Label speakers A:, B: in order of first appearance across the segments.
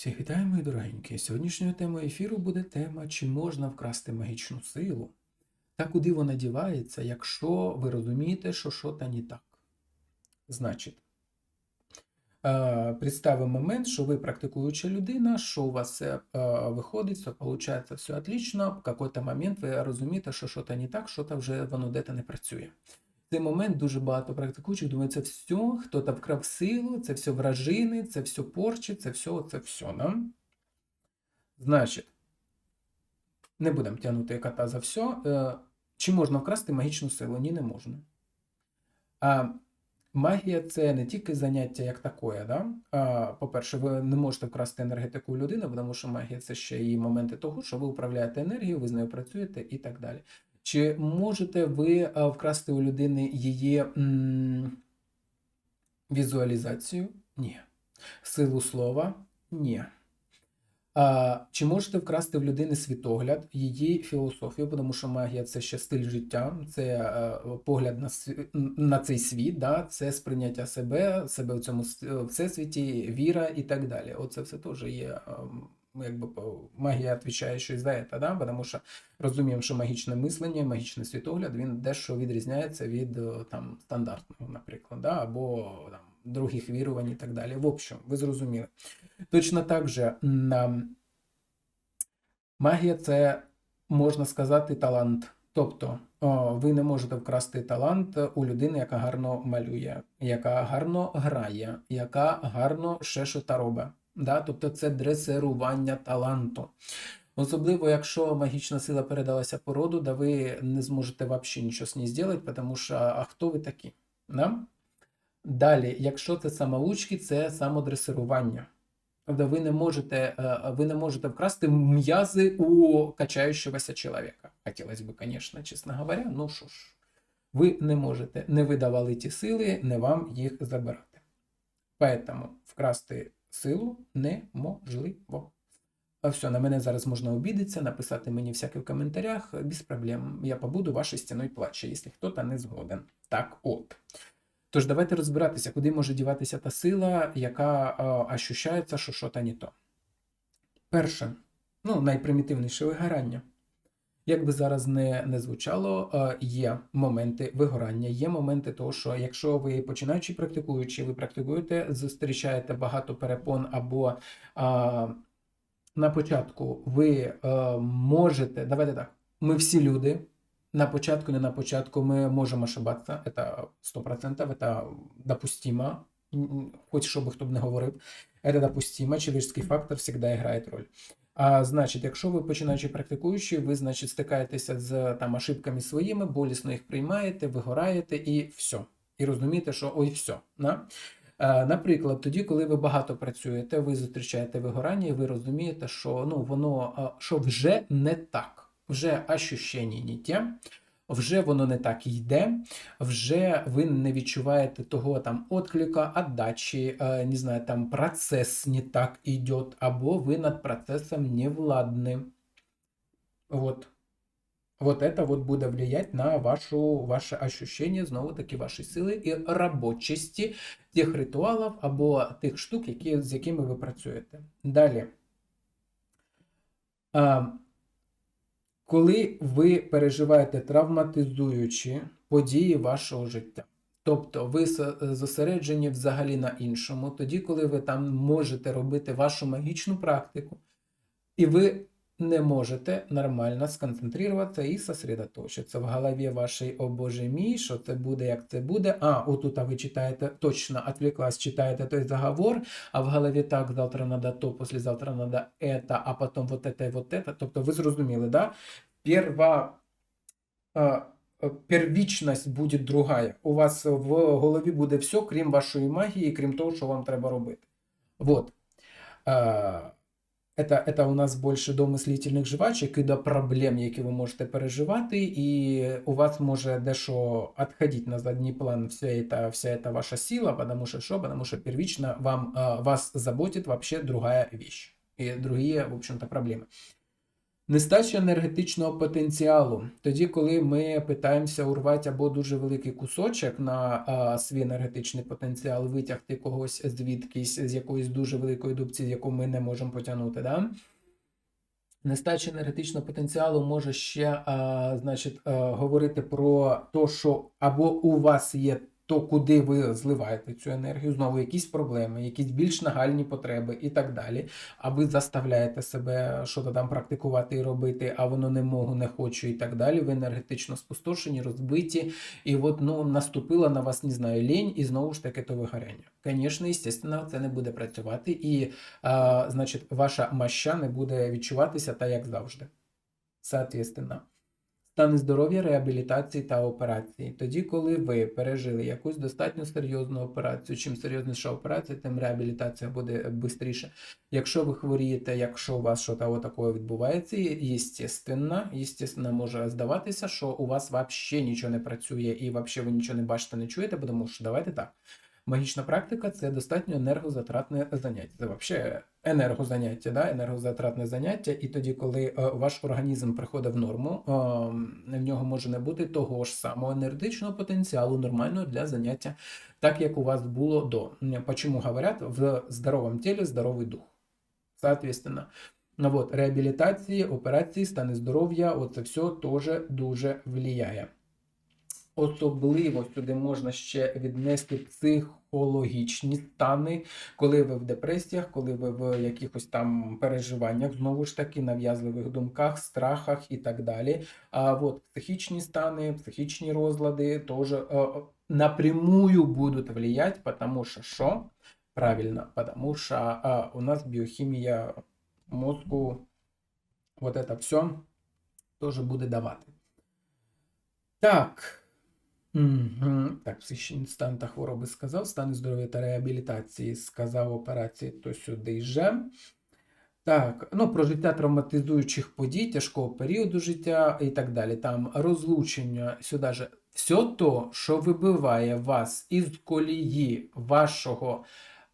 A: Всіх вітаю, мої дорогенькі. Сьогоднішньою темою ефіру буде тема, чи можна вкрасти магічну силу та куди вона дівається, якщо ви розумієте, що щось не так. Значить, е, представимо момент, що ви практикуюча людина, що у вас все е, виходить, все виходить, все отлично. В якийсь момент ви розумієте, що щось не так, щось вже воно де-то не працює. Цей момент дуже багато практикуючих думають, це все, хто-то вкрав силу, це все вражини, це все порчі, це все, це все. Да? Значить, не будемо тягнути кота за все. Чи можна вкрасти магічну силу? Ні, не можна. А магія це не тільки заняття як таке. Да? По-перше, ви не можете вкрасти енергетику людини, тому що магія це ще і моменти того, що ви управляєте енергією, ви з нею працюєте і так далі. Чи можете ви вкрасти у людини її м, візуалізацію? Ні. Силу слова? Ні. А, чи можете вкрасти в людини світогляд, її філософію, тому що магія це ще стиль життя, це е, погляд на, на цей світ, да? це сприйняття себе, себе в цьому е, всесвіті, віра і так далі. Оце все теж є. ем, Якби магія відповідає щось за це, да? тому що розуміємо, що магічне мислення, магічний світогляд він дещо відрізняється від е, там стандартного, наприклад, да? або там, других вірувань і так далі. В общем, ви зрозуміли. Точно так же магія це можна сказати талант. Тобто ви не можете вкрасти талант у людини, яка гарно малює, яка гарно грає, яка гарно ще щось робить. Да? Тобто це дресирування таланту. Особливо, якщо магічна сила передалася по роду, да ви не зможете взагалі нічого з ній зробити, тому що а хто ви такі? Да? Далі, якщо це самоучки, це самодресирування. Тобто ви не можете, е, ви не можете вкрасти м'язи у качаючогося чоловіка. Хотілося б, звісно, чесно говоря, ну що ж, ви не можете, не видавали ті сили, не вам їх забирати. Поэтому вкрасти силу неможливо. А все, на мене зараз можна обідатися, написати мені всяке в коментарях, без проблем. Я побуду вашою стіною плача, якщо хтось не згоден. Так от. Тож давайте розбиратися, куди може діватися та сила, яка е, ощущається, що що не то. Перше, ну, найпримітивніше вигорання. Як би зараз не, не звучало, е, є моменти вигорання, є моменти того, що якщо ви починаючи практикуючи, ви практикуєте, зустрічаєте багато перепон або а, на початку ви е, можете, давайте так, ми всі люди, на початку, не на початку, мы можем ошибаться, это 100%, это допустимо, М, м, хоть що би хто б не говорив, це допустимо, чоловічний фактор завжди грає роль. А значить, якщо ви починаючи практикуючи, ви, значить, стикаєтеся з там ошибками своїми, болісно їх приймаєте, вигораєте і все. І розумієте, що ой, все. На? Наприклад, тоді, коли ви багато працюєте, ви зустрічаєте вигорання, і ви розумієте, що ну воно що вже не так, вже ощущення не те, вже воно не так йде, вже ви не відчуваєте того там отклика, отдачі, е, не знаю, там процес не так йде, або ви над процесом не владні. Вот. Вот это вот буде влиять на вашу, ваше ощущение, знову таки, вашої сили і робочості тих ритуалів або тих штук, які, з якими ви працюєте. Далі А, коли ви переживаєте травматизуючі події вашого життя. Тобто ви с- зосереджені взагалі на іншому, тоді, коли ви там можете робити вашу магічну практику, і ви не можете нормально сконцентруватися і сосредоточитися в голові вашій, о Боже мій, що це буде, як це буде. А, отут а ви читаєте, точно отвлеклась, читаєте той заговор, а в голові так, завтра надо то, послезавтра надо это, а потом вот это и вот это. Тобто ви зрозуміли, да? Перва, а, первічність буде другая. У вас в голові буде все, крім вашої магії, крім того, що вам треба робити. Вот. А, Это, это у нас більше до мислительних жвачок і до проблем, які ви можете переживати, і у вас може дещо відходити на задній план вся эта, вся эта ваша сила, потому что что? Потому что первично вам, а, вас заботит вообще другая вещь и другие, в общем-то, проблемы. Нестача енергетичного потенціалу. Тоді, коли ми питаємося урвати або дуже великий кусочок на а, свій енергетичний потенціал, витягти когось звідкись з якоїсь дуже великої дубці, яку ми не можемо потягнути. Да? Нестача енергетичного потенціалу може ще а, значить, а, говорити про те, що або у вас є то, куди ви зливаєте цю енергію, знову якісь проблеми, якісь більш нагальні потреби і так далі. А ви заставляєте себе що там практикувати і робити, а воно не можу, не хочу і так далі. Ви енергетично спустошені, розбиті, і от ну наступила на вас, не знаю, лінь, і знову ж таки то вигоряння. Звісно, звісно, це не буде працювати, і а, значить, ваша маща не буде відчуватися так, як завжди. Соответственно. Стан здоров'я, реабілітації та операції. Тоді, коли ви пережили якусь достатньо серйозну операцію, чим серйозніша операція, тим реабілітація буде швидше. Якщо ви хворієте, якщо у вас щось такое відбувається, естественно, естественно, може здаватися, що у вас взагалі нічого не працює і взагалі ви нічого не бачите, не чуєте, тому що давайте так. Магічна практика це достатньо енергозатратне заняття. Це взагалі енергозаняття, да? енергозатратне заняття. І тоді, коли е, ваш організм приходить в норму, е, в нього може не бути того ж самого енергетичного потенціалу нормального для заняття, так як у вас було до. Почому говорять, в здоровому тілі здоровий дух. Соответственно, ну, вот, реабілітації, операції, стани здоров'я, оце все теж дуже влияє. Особливо сюди можна ще віднести психологічні стани, коли ви в депресіях, коли ви в якихось там переживаннях, знову ж таки, нав'язливих думках, страхах і так далі. А от психічні стани, психічні розлади теж е, напрямую будуть влиять, потому що що? Правильно, потому что а, у нас биохимия мозку, вот это все тоже буде давати. Так. Угу. Так, психічний стан та хвороби сказав, стан здоров'я та реабілітації сказав операції, то сюди же. Так, ну про життя травматизуючих подій, тяжкого періоду життя і так далі. Там розлучення сюди же. Все то, що вибиває вас із колії вашого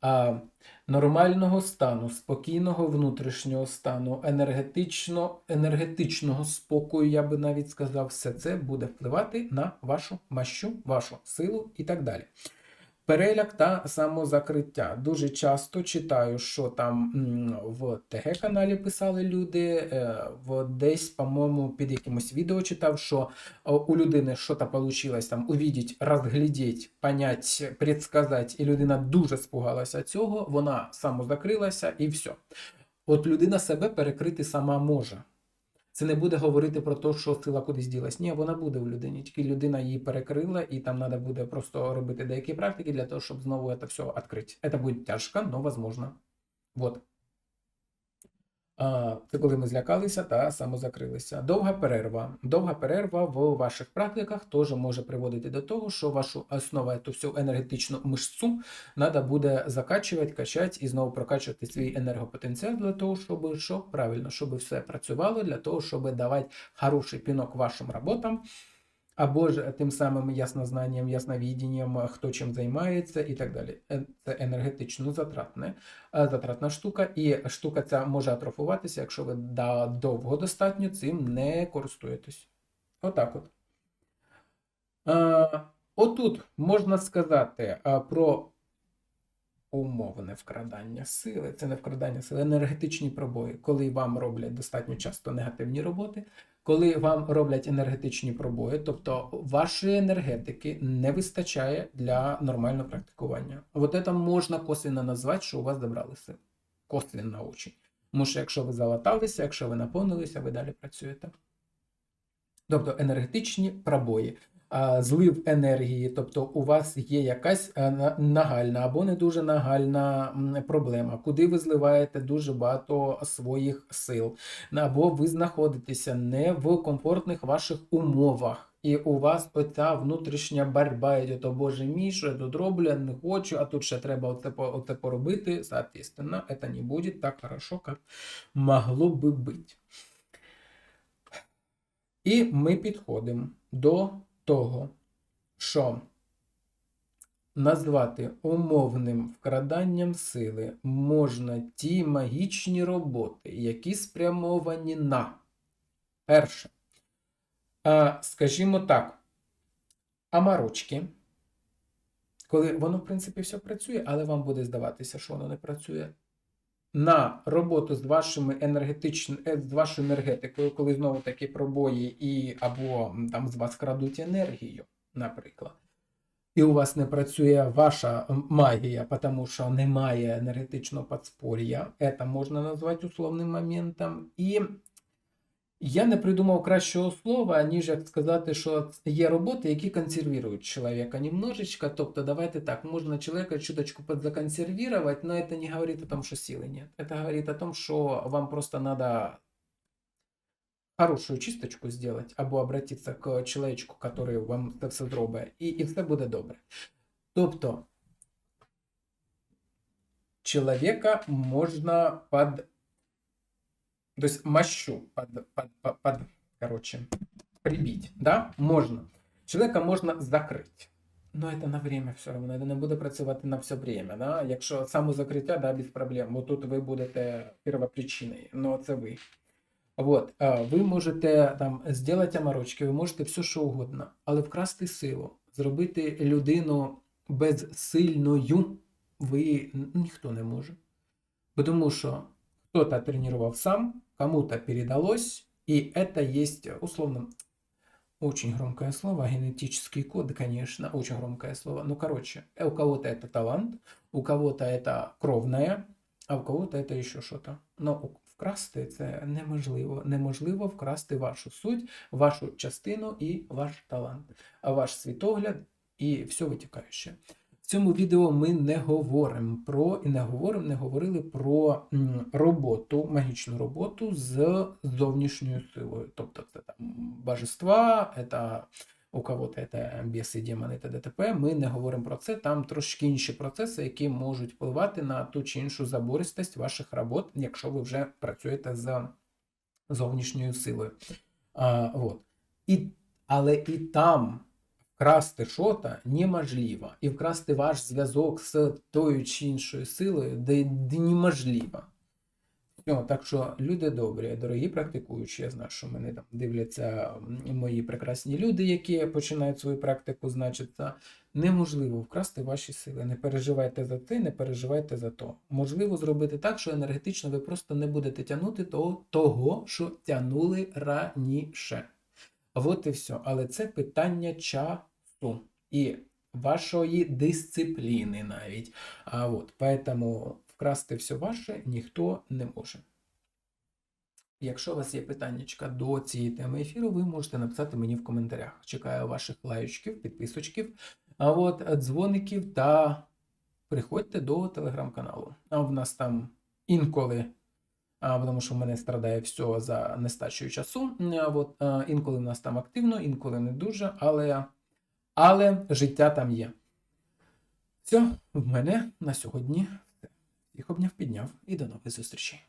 A: а, нормального стану, спокійного внутрішнього стану, енергетично, енергетичного спокою, я би навіть сказав, все це буде впливати на вашу мащу, вашу силу і так далі. Переляк та самозакриття. Дуже часто читаю, що там в ТГ-каналі писали люди, е, в десь, по-моєму, під якимось відео читав, що у людини щось вийшло там увидеть, розглядіть, понять, предсказати, і людина дуже спугалася цього, вона самозакрилася і все. От людина себе перекрити сама може. Це не буде говорити про те, що сила кудись ділась. Ні, вона буде в людині. Тільки людина її перекрила, і там треба буде просто робити деякі практики для того, щоб знову це все відкрити. Це буде тяжко, але возможно. Вот. Це коли ми злякалися та самозакрилися. Довга перерва. Довга перерва в ваших практиках теж може приводити до того, що вашу основу, ту всю енергетичну мишцю треба буде закачувати, качати і знову прокачувати свій енергопотенціал для того, щоб що правильно, щоб все працювало, для того, щоб давати хороший пінок вашим роботам або ж тим самим яснознанням, ясновідінням, хто чим займається і так далі. Це енергетично затратне, е, затратна штука, і штука ця може атрофуватися, якщо ви довго достатньо цим не користуєтесь. Отак от. Отут можна сказати про умовне вкрадання сили. Це не вкрадання сили, енергетичні пробої, коли вам роблять достатньо часто негативні роботи коли вам роблять енергетичні пробої, тобто вашої енергетики не вистачає для нормального практикування. От це можна косвенно назвати, що у вас забрали сили. Косвенно очень. Тому що якщо ви залаталися, якщо ви наповнилися, ви далі працюєте. Тобто енергетичні пробої злив енергії, тобто у вас є якась е, нагальна або не дуже нагальна проблема, куди ви зливаєте дуже багато своїх сил, або ви знаходитеся не в комфортних ваших умовах. І у вас оця внутрішня боротьба йде, то боже мій, що я тут роблю, не хочу, а тут ще треба оце, оце поробити. Соответственно, це не буде так хорошо, як могло би бути. І ми підходимо до того, що назвати умовним вкраданням сили можна ті магічні роботи, які спрямовані на Перше. Скажімо так, амарочки, коли воно, в принципі, все працює, але вам буде здаватися, що воно не працює. На роботу з вашими енергетичними, з вашою енергетикою, коли знову таки пробої і або там з вас крадуть енергію, наприклад. І у вас не працює ваша магія, тому що немає енергетичного подспор'я. Це можна назвати условним моментом. І я не придумав кращого слова, ніж як сказати, що є роботи, які консервують чоловіка немножечко. Тобто, давайте так, можна чоловіка чуточку подзаконсервировать, но это не говорит о том, что силы нет. Это говорит о том, что вам просто надо хорошую чисточку сделать, або обратиться к чоловічку, который вам це все зробить, і, і все буде добре. Тобто, чоловіка можна под то есть мощу под, под, под, под, короче, прибить, да, можно. Человека можно закрыть. Но это на время все равно, это не буде працювати на все время. Да? Якщо самозакриття, да, без проблем. Бо тут ви будете первопричиною, ну це ви. Вот, а, ви можете там зробити амарочки, ви можете все, що угодно, але вкрасти силу, зробити людину безсильною, ви н- ніхто не може. Бо Тому що кто-то тренировал сам, кому-то передалось, и это есть, условно, очень громкое слово, генетический код, конечно, очень громкое слово. Ну, короче, у кого-то это талант, у кого-то это кровное, а у кого-то это еще что-то. Но у- вкрасти це неможливо. Неможливо вкрасти вашу суть, вашу частину і ваш талант, а ваш світогляд і все витікаюче. В цьому відео ми не говоримо про і не говоримо, не говорили про роботу, магічну роботу з зовнішньою силою. Тобто це там божества, це у кого-то це біси, демони та ДТП. Ми не говоримо про це. Там трошки інші процеси, які можуть впливати на ту чи іншу забористость ваших робот, якщо ви вже працюєте з зовнішньою силою. А, вот. І, але і там вкрасти що-то неможливо. І вкрасти ваш зв'язок з тою чи іншою силою де, де неможливо. Все, так що люди добрі, дорогі практикуючі, я знаю, що мене там дивляться мої прекрасні люди, які починають свою практику, значить, неможливо вкрасти ваші сили. Не переживайте за це, не переживайте за то. Можливо зробити так, що енергетично ви просто не будете тягнути того, того що тягнули раніше. От і все. Але це питання часу і вашої дисципліни навіть. А от, поэтому вкрасти все ваше ніхто не може. Якщо у вас є питання до цієї теми ефіру, ви можете написати мені в коментарях. Чекаю ваших лайочків, підписочків, а от дзвоників та приходьте до телеграм-каналу. А в нас там інколи тому що в мене страдає все за нестачею часу. От, інколи в нас там активно, інколи не дуже, але, але життя там є. Все, в мене на сьогодні все. Їх обняв, підняв і до нових зустрічей.